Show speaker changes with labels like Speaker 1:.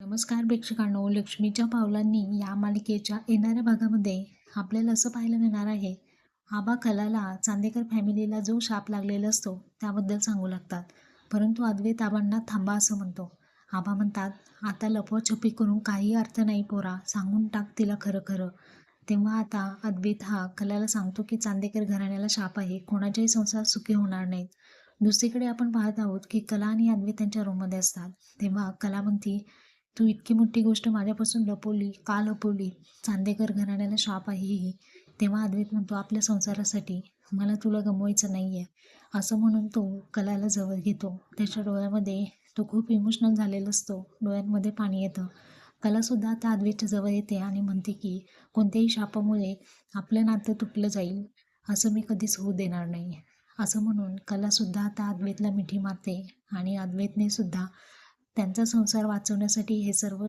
Speaker 1: नमस्कार प्रेक्षकांनो लक्ष्मीच्या पावलांनी या मालिकेच्या येणाऱ्या भागामध्ये आपल्याला असं पाहायला मिळणार आहे आबा कलाला चांदेकर फॅमिलीला जो शाप लागलेला असतो त्याबद्दल सांगू लागतात. परंतु अद्वैत आबांना थांबा असं म्हणतो. आबा म्हणतात आता लपवाछपी करून काही अर्थ नाही पोरा सांगून टाक तिला खरं खरं. तेव्हा आता अद्वैत हा कलाला सांगतो की चांदेकर घराण्याला शाप आहे कोणाच्याही संसार सुखी होणार नाहीत. दुसरीकडे आपण पाहत आहोत की कला आणि अद्वैत त्यांच्या रूममध्ये असतात. तेव्हा कला म्हणती तू इतकी मोठी गोष्ट माझ्यापासून लपवली का लपवली? चांदेकर घराण्याला शाप आहे ही. तेव्हा अद्वैत म्हणतो आपल्या संसारासाठी मला तुला गमवायचं नाही आहे असं म्हणून तो कलाला जवळ घेतो. त्याच्या डोळ्यामध्ये तो खूप इमोशनल झालेला असतो. डोळ्यांमध्ये पाणी येतं. कलासुद्धा आता अद्वैतच्या जवळ येते आणि म्हणते की कोणत्याही शापामुळे आपलं नातं तुटलं जाईल असं मी कधीच होऊ देणार नाही. असं म्हणून कलासुद्धा आता अद्वैतला मिठी मारते आणि अद्वैतने सुद्धा त्यांचा संसार वाचवण्यासाठी हे सर्व